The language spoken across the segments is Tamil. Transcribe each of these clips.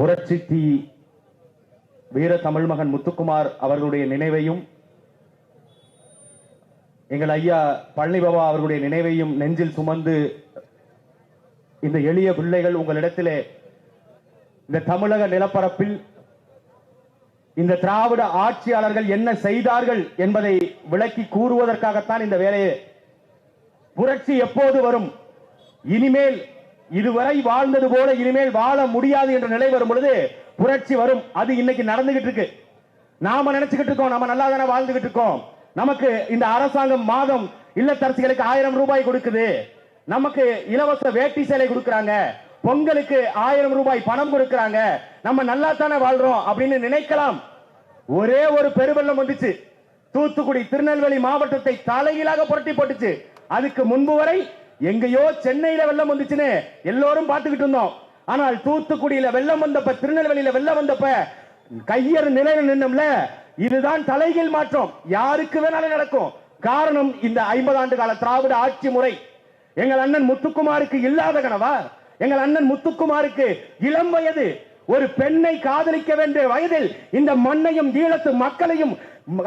புரட்சி தீ வீர தமிழ் மகன் முத்துக்குமார் அவர்களுடைய நினைவையும் எங்கள் ஐயா பழனி அவர்களுடைய நினைவையும் நெஞ்சில் சுமந்து இந்த எளிய பிள்ளைகள் உங்களிடத்திலே இந்த தமிழக நிலப்பரப்பில் இந்த திராவிட ஆட்சியாளர்கள் என்ன செய்தார்கள் என்பதை விளக்கி கூறுவதற்காகத்தான் இந்த வேலையை. புரட்சி எப்போது வரும்? இனிமேல் இதுவரை வாழ்ந்தது போல இனிமேல் வாழ முடியாது என்ற நிலை வரும் பொழுது புரட்சி வரும். அது இன்னைக்கு நடந்துகிட்டு இருக்கு. நாம நினைச்சுக்கிட்டு இருக்கோம். நம்ம நல்லா தானே வாழ்ந்துகிட்டு இருக்கோம். நமக்கு இந்த அரசாங்கம் மாதம் இல்லத்தரசிகளுக்கு ஆயிரம் ரூபாய் கொடுக்குது. நமக்கு இலவச வேட்டி சேலை கொடுக்கறாங்க. பொங்கலுக்கு ஆயிரம் ரூபாய் பணம் கொடுக்கறாங்க. நம்ம நல்லா தானே வாழ்றோம் அப்படின்னு நினைக்கலாம். ஒரே ஒரு பெருவெள்ளம் வந்துச்சு. தூத்துக்குடி திருநெல்வேலி மாவட்டத்தை தலைகீழாக புரட்டி போட்டுச்சு. அதுக்கு முன்பு வரை எங்கேயோ சென்னையில வெள்ளம் வந்துச்சுன்னு எல்லோரும் பார்த்துக்கிட்டு இருந்தோம். ஆனால் தூத்துக்குடியில வெள்ளம் வந்தப்ப திருநெல்வேலியில வெள்ளம் வந்தப்ப கையர் நிலையில நின்னோம்ல இதுதான் தலைகீழ் மாற்றம். யாருக்கு வேணாலும் நடக்கும். காரணம் இந்த ஐம்பது ஆண்டு கால திராவிட ஆட்சி முறை. எங்கள் அண்ணன் முத்துக்குமாருக்கு இல்லாத கனவா? எங்கள் அண்ணன் முத்துக்குமாருக்கு இளம் வயது. ஒரு பெண்ணை காதலிக்க வேண்டிய வயதில் இந்த மண்ணையும் ஈழத்து மக்களையும்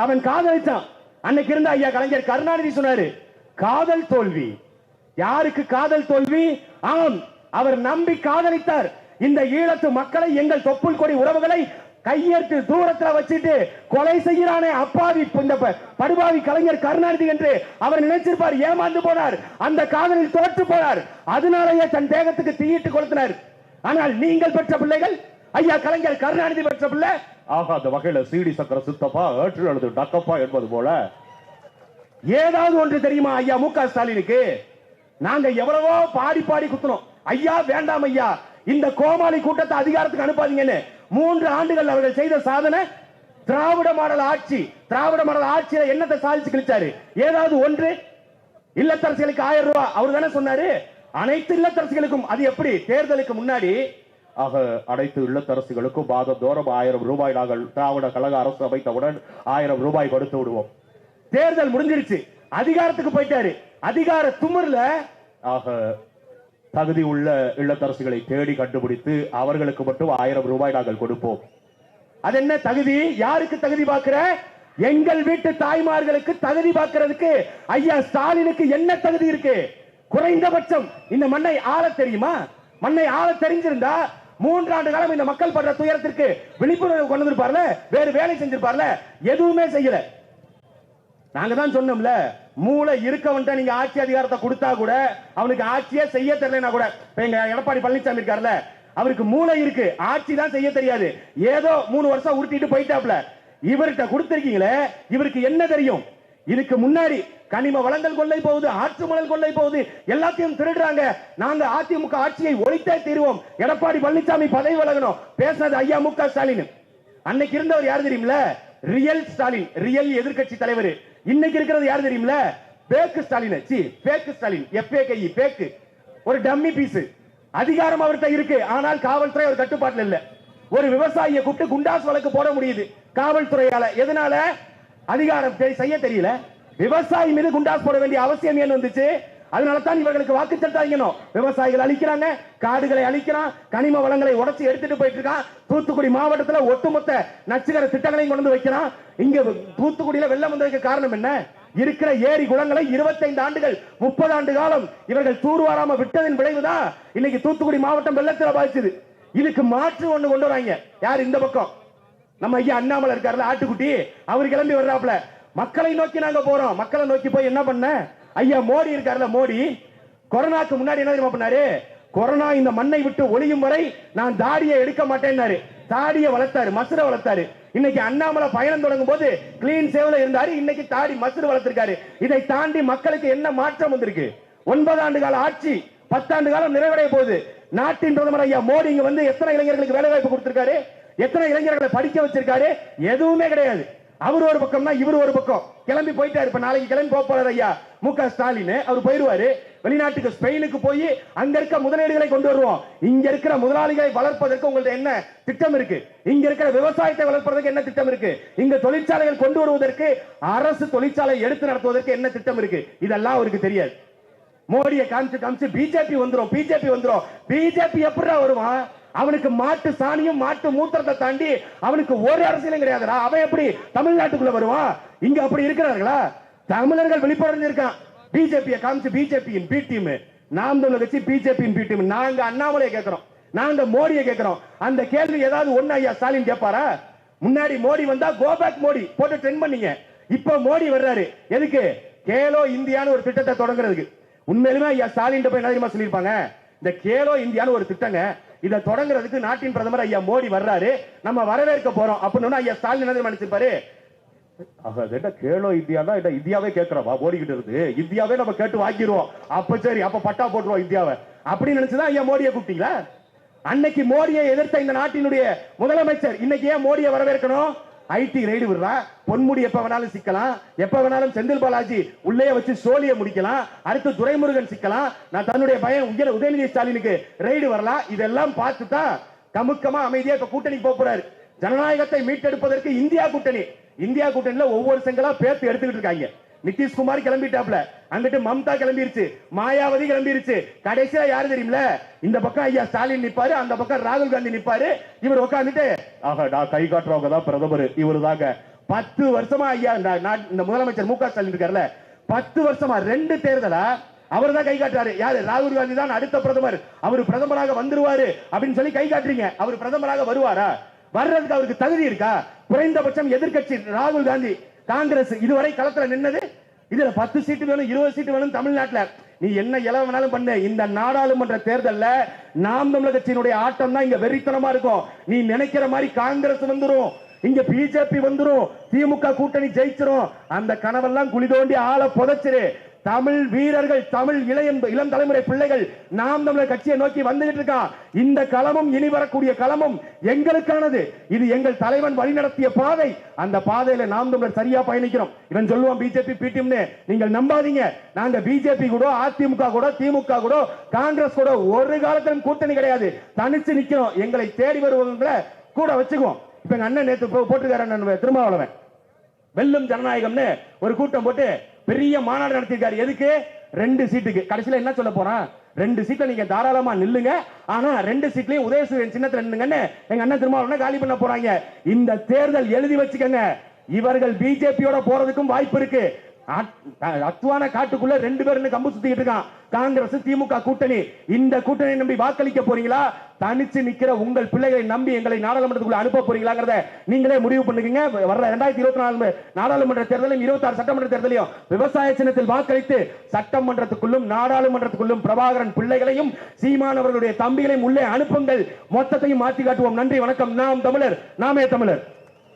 அவன் காதலிச்சான். அன்னைக்கு இருந்த ஐயா கலைஞர் கருணாநிதி சொன்னாரு காதல் தோல்வி யாருக்கு காதல் தோல்வி? ஆம் அவர் நம்பி காதலித்தார். இந்த ஈழத்து மக்களை எங்கள் தொப்புள் கொடி உறவுகளை கையெழுத்து தூரத்துல வச்சுட்டு கொலை செய்கிறானே அப்பாவி இந்த படுபாவி கலைஞர் கருணாநிதி என்று அவர் நினைச்சிருப்பார். ஏமாந்து போனார். அந்த காதலில் தோற்று போனார். அதனாலேயே தன் தேகத்துக்கு தீயிட்டு கொளுத்தினார். ஆனால் நீங்கள் பெற்ற பிள்ளைகள் ஐயா கலைஞர் கருணாநிதி பெற்ற பிள்ளை. ஆகாத வகையில சீடி சக்கர சித்தப்பா ஏற்று எழுது டக்கப்பா என்பது போல. ஏதாவது ஒன்று தெரியுமா ஐயா மு க ஸ்டாலினுக்கு? நாங்க எவ்வளவோ பாடி பாடி குத்துனோம் ஐயா வேண்டாம் ஐயா. இந்த கோமாளி கூட்டத்தை அதிகாரத்துக்கு அனுப்பாதீங்கன்னு மூன்று ஆண்டுகள் அவர்கள் செய்த சாதனை திராவிட மாடல் ஆட்சி. திராவிட மாடல் ஆட்சியில என்னத்தை சாதிச்சு கிழிச்சாரு? ஏதாவது ஒன்று? இல்லத்தரசிகளுக்கு ஆயிரம் ரூபாய் அவர் தானே சொன்னாரு? அனைத்து இல்லத்தரசிகளுக்கும். அது எப்படி? தேர்தலுக்கு முன்னாடி ஆக அனைத்து இல்லத்தரசிகளுக்கும் மாதந்தோறும் ஆயிரம் ரூபாய் நாங்கள் திராவிட கழக அரசு அமைத்தவுடன் ஆயிரம் ரூபாய் கொடுத்து விடுவோம். தேர்தல் முடிஞ்சிருச்சு. அதிகாரத்துக்கு போயிட்டாரு. அதிகார துமர்ல ஆக தகுதி உள்ள இல்லத்தரசிகளை தேடி கண்டுபிடித்து அவர்களுக்கு மட்டும் ஆயிரம் ரூபாய் நாங்கள் கொடுப்போம். அது என்ன தகுதி? யாருக்கு தகுதி பார்க்கிற? எங்கள் வீட்டு தாய்மார்களுக்கு தகுதி பார்க்கிறதுக்கு. ஐயா ஸ்டாலினுக்கு என்ன தகுதி இருக்கு? குறைந்தபட்சம் இந்த மண்ணை ஆள தெரியுமா? மண்ணை ஆள தெரிஞ்சிருந்தா மூன்றாண்டு காலம் இந்த மக்கள் படுற துயரத்திற்கு விழிப்புணர்வு கொண்டு வந்திருப்பார்ல? வேறு வேலை செஞ்சிருப்பார்ல? எதுவுமே செய்யல. நாங்க தான் சொன்னோம்ல மூளை இருக்கவன்ட்ட நீங்க ஆட்சி அதிகாரத்தை கொடுத்தா கூட அவனுக்கு ஆட்சியே செய்ய தெரியலனா கூட இப்ப எங்க எடப்பாடி பழனிசாமி இருக்காருல்ல அவருக்கு மூளை இருக்கு ஆட்சி தான் செய்ய தெரியாது. ஏதோ மூணு வருஷம் உருட்டிட்டு போயிட்டாப்ல இவர்கிட்ட கொடுத்திருக்கீங்களே இவருக்கு என்ன தெரியும்? இதுக்கு முன்னாடி கனிம வளங்கள் கொள்ளை போகுது ஆற்று மணல் கொள்ளை போகுது எல்லாத்தையும் திருடுறாங்க. நாங்க அதிமுக ஆட்சியை ஒழித்தே தீருவோம். எடப்பாடி பழனிசாமி பதவி வழங்கணும். பேசினது ஐயா மு க ஸ்டாலின். அன்னைக்கு இருந்தவர் யார் தெரியுமில ரியல் ஸ்டாலின் ரியல் எதிர்க்கட்சி தலைவர். இன்னைக்கு இருக்கிறது யார் தெரியுமில பேக்கு ஸ்டாலின். சி பேக்கு ஸ்டாலின். எஃப்ஏகை பேக்கு. ஒரு டம்மி பீஸ். அதிகாரம் அவர்கிட்ட இருக்கு. ஆனால் காவல்துறை அவர் கட்டுப்பாட்டில் இல்ல. ஒரு விவசாயியை கூப்பிட்டு குண்டாஸ் வழக்கு போட முடியுது. காவல்துறையால. எதனால? அதிகாரம் செய்ய தெரியல. விவசாயி மீது குண்டாஸ் போட வேண்டிய அவசியம் ஏன் வந்துச்சு? அதனால தான் இவர்களுக்கு வாக்கு செலுத்தாங்கணும் விவசாயிகள் அழிக்கிறாங்க காடுகளை அழிக்கிறான் கனிம வளங்களை உடச்சி எடுத்துட்டு போயிட்டு இருக்கான் தூத்துக்குடி மாவட்டத்தில் ஒட்டுமொத்த நச்சுகர திட்டங்களையும் கொண்டு வந்து வைக்கிறான். இங்க தூத்துக்குடியில வெள்ளம் வந்ததுக்கு காரணம் என்ன? இருக்கிற ஏரி குளங்களை 25 ஆண்டுகள் முப்பது ஆண்டு காலம் இவர்கள் தூர்வாராம விட்டதின் விளைவுதான் இன்னைக்கு தூத்துக்குடி மாவட்டம் வெள்ளத்தில் பாதிச்சது இதுக்கு மாற்று ஒண்ணு கொண்டு வராங்க. யார் இந்த பக்கம்? நம்ம ஐயா அண்ணாமலை இருக்காருல்ல ஆட்டுக்குட்டி. அவர் கிளம்பி வர்றாப்ல மக்களை நோக்கி நாங்க போறோம். மக்களை நோக்கி போய் என்ன பண்ண? ஐயா மோடி இருக்காருல்ல மோடி? கொரோனாக்கு முன்னாடி என்ன தெரியுமா பண்ணாரு? கொரோனா இந்த மண்ணை விட்டு ஒளியும் வரை நான் தாடியை எடுக்க மாட்டேன்னாரு. தாடியை வளர்த்தாரு மசுர வளர்த்தாரு. இன்னைக்கு அண்ணாமலை பயணம் தொடங்கும் போது கிளீன் சேவல இருந்தாரு. இன்னைக்கு தாடி மசுறு வளர்த்திருக்காரு. இதை தாண்டி மக்களுக்கு என்ன மாற்றம் வந்திருக்கு? ஒன்பது ஆண்டு கால ஆட்சி பத்தாண்டு காலம் நிறைவடைய போகுது. நாட்டின் பிரதமர் ஐயா மோடி இங்க வந்து எத்தனை இளைஞர்களுக்கு வேலை வாய்ப்பு கொடுத்திருக்காரு? எத்தனை இளைஞர்களை படிக்க வச்சிருக்காரு? எதுவுமே கிடையாது. அவர் ஒரு பக்கம்னா இவர் ஒரு பக்கம். கிளம்பி போயிட்டாரு. இப்ப நாளைக்கு கிளம்பி போக போறாரு ஐயா. மு க. ஸ்டாலின். அவர் போயிருவாரு வெளிநாட்டுக்கு ஸ்பெயினுக்கு போய் அங்க இருக்க முதலீடுகளை கொண்டு வருவோம். இங்க இருக்கிற முதலாளிகளை வளர்ப்பதற்கு உங்கள்ட்ட என்ன திட்டம் இருக்கு? இங்க இருக்கிற விவசாயத்தை வளர்ப்பதற்கு என்ன திட்டம் இருக்கு? இங்க தொழிற்சாலைகள் கொண்டு வருவதற்கு அரசு தொழிற்சாலை எடுத்து நடத்துவதற்கு என்ன திட்டம் இருக்கு? இதெல்லாம் அவருக்கு தெரியாது. மோடியை காமிச்சு காமிச்சு பிஜேபி வந்துடும் பிஜேபி வந்துடும் பிஜேபி எப்படிடா வருவான்? அவனுக்கு மாட்டு சாணியும் மாட்டு மூத்திரத்தை தாண்டி அவனுக்கு ஒரு அரசியலும் கிடையாதுடா. அவன் எப்படி தமிழ்நாட்டுக்குள்ள வருவான்? இங்க அப்படி இருக்கிறார்களா? தமிழர்கள் விழிப்புணர்ந்து இருக்கான் பிஜேபியை காமிச்சு பிஜேபியின் பி டீம். நாம் தமிழர் கட்சி பிஜேபியின் பி டீம். நாங்க அண்ணாமலையை கேட்கிறோம். நாங்க மோடியை கேட்கிறோம். அந்த கேள்வி ஏதாவது ஒன்னு ஐயா ஸ்டாலின் கேட்பாரா? முன்னாடி மோடி வந்தா கோபேக் மோடி. போட்டு ட்ரெண்ட் பண்ணீங்க. இப்ப மோடி வர்றாரு. எதுக்கு? கேலோ இந்தியான்னு ஒரு திட்டத்தை தொடங்குறதுக்கு. உண்மையிலுமே ஐயா ஸ்டாலின் போய் என்ன தெரியுமா சொல்லியிருப்பாங்க? இந்த கேலோ இந்தியான்னு ஒரு திட்டங்க. இதை தொடங்குறதுக்கு நாட்டின் பிரதமர் ஐயா மோடி வர்றாரு. நம்ம வரவேற்க போறோம். அப்படின்னு ஐயா ஸ்டாலின் என்ன நினைச்சிருப்பாரு? அதட்ட இந்தியா தான்? இத இந்தியாவே கேட்கிறோம் ஓடிக்கிட்டு இருக்கு இந்தியாவே நம்ம கேட்டு வாங்கிடுவோம். அப்ப சரி அப்ப பட்டா போட்டுருவோம் இந்தியாவை. அப்படி நினைச்சுதான் ஐயா மோடியை கூப்பிட்டீங்களா? அன்னைக்கு மோடியை எதிர்த்த இந்த நாட்டினுடைய முதலமைச்சர் இன்னைக்கு ஏன் மோடியை வரவேற்கணும்? ஐடி ரைடு விடுறா பொன்முடி எப்ப வேணாலும் சிக்கலாம் எப்ப வேணாலும் செந்தில் பாலாஜி உள்ளே வச்சு சோழிய முடிக்கலாம் அடுத்து துரைமுருகன் சிக்கலாம். நான் தன்னுடைய பையன் உயர் உதயநிதி ஸ்டாலினுக்கு ரைடு வரலாம் இதெல்லாம் பார்த்து தான் கமுக்கமா அமைதியா இப்ப கூட்டணி போப் போறாரு. ஜனநாயகத்தை மீட்டெடுப்பதற்கு இந்தியா கூட்டணி. இந்தியா கூட்டணியில ஒவ்வொரு செங்கலா பேர்த்து எடுத்துக்கிட்டு இருக்காங்க. நிதிஷ்குமார் கிளம்பிட்டாப்ல. அங்கிட்டு மம்தா கிளம்பிருச்சு. மாயாவதி கிளம்பிருச்சு. கடைசியா யாரு தெரியுமில? இந்த பக்கம் ஐயா ஸ்டாலின் நிப்பாரு அந்த பக்கம் ராகுல் காந்தி நிப்பாரு. இவர் உட்காந்துட்டு ஆஹா கை காட்டுறவங்க தான் பிரதமர். இவரு தாங்க. பத்து வருஷமா ஐயா இந்த இந்த முதலமைச்சர் மு க ஸ்டாலின் இருக்காருல்ல பத்து வருஷமா ரெண்டு தேர்தலா அவர் தான் கை காட்டுறாரு. யாரு? ராகுல் காந்தி தான் அடுத்த பிரதமர். அவர் பிரதமராக வந்துருவாரு அப்படின்னு சொல்லி கை காட்டுறீங்க. அவர் பிரதமராக வருவாரா? வர்றதுக்கு அவருக்கு தகுதி இருக்கா? குறைந்தபட்சம் எதிர்க்கட்சி ராகுல் காந்தி காங்கிரஸ் இதுவரை களத்துல நின்னது இதுல பத்து சீட்டு வேணும் இருபது சீட்டு வேணும் தமிழ்நாட்டுல. நீ என்ன இலவ வேணாலும் பண்ணு. இந்த நாடாளுமன்ற தேர்தல்ல நாம் தமிழர் கட்சியினுடைய ஆட்டம் தான் இங்க வெறித்தனமா இருக்கும். நீ நினைக்கிற மாதிரி காங்கிரஸ் வந்துரும். இங்க பிஜேபி வந்துரும். திமுக கூட்டணி ஜெயிச்சிரும். அந்த கனவெல்லாம் குழி தோண்டி ஆளை புதைச்சிரு. தமிழ் வீரர்கள் தமிழ் இளைய இளம் தலைமுறை பிள்ளைகள் நாம் தமிழர் கட்சியை நோக்கி வந்துகிட்டு இருக்கான் இந்த களமும் இனி வரக்கூடிய களமும் எங்களுக்கானது. இது எங்கள் தலைவன் வழிநடத்திய பாதை. அந்த பாதையில நாம் தமிழர் சரியா பயணிக்கிறோம். இவன் சொல்லுவான் பிஜேபி பிடிஎம்னு நீங்கள் நம்பாதீங்க. நாங்க பிஜேபி கூட அதிமுக கூட திமுக கூட காங்கிரஸ் கூட ஒரு காலத்திலும் கூட்டணி கிடையாது. தனிச்சு நிக்கிறோம். எங்களை தேடி வருவங்களை கூட வச்சுக்குவோம். இப்ப எங்க அண்ணன் நேத்து போ- போட்டிருக்காரு அண்ணன் திருமாவளவன். வெல்லும் ஜனநாயகம்னு ஒரு கூட்டம் போட்டு பெரிய மாநாடு நடத்திருக்காரு எதுக்கு? ரெண்டு சீட்டுக்கு. கடைசியில என்ன சொல்ல போறான் ரெண்டு சீட்ல நீங்க தாராளமா நில்லுங்க. ஆனா ரெண்டு சீட்லயும் உதயசூரியன் சின்னத்துல நின்னுங்கன்னு எங்க அண்ணன் திருமாவளவனை காலி பண்ண போறாங்க. இந்த தேர்தல் எழுதி வச்சுக்கங்க. இவர்கள் பிஜேபியோட போறதுக்கும் வாய்ப்பு இருக்கு. அத்துவான காட்டுக்குள்ள ரெண்டு பேர் கம்பு சுத்திட்டு இருக்கான். காங்கிரஸ் திமுக கூட்டணி. இந்த கூட்டணி நம்பி வாக்களிக்க போறீங்களா? தனிச்சு நிக்கிற உங்கள் பிள்ளைகளை நம்பி எங்களை நாடாளுமன்றத்துக்குள்ள அனுப்ப போறீங்களாங்கிறத நீங்களே முடிவு பண்ணுங்க வர்ற ரெண்டாயிரத்தி இருபத்தி நாலு நாடாளுமன்ற தேர்தலையும் இருபத்தி ஆறு சட்டமன்ற தேர்தலையும் விவசாய சின்னத்தில் வாக்களித்து சட்டமன்றத்துக்குள்ளும் நாடாளுமன்றத்துக்குள்ளும் பிரபாகரன் பிள்ளைகளையும் சீமானவர்களுடைய தம்பிகளையும் உள்ளே அனுப்புங்கள். மொத்தத்தையும் மாற்றி காட்டுவோம். நன்றி வணக்கம். நாம் தமிழர் நாமே தமிழர்.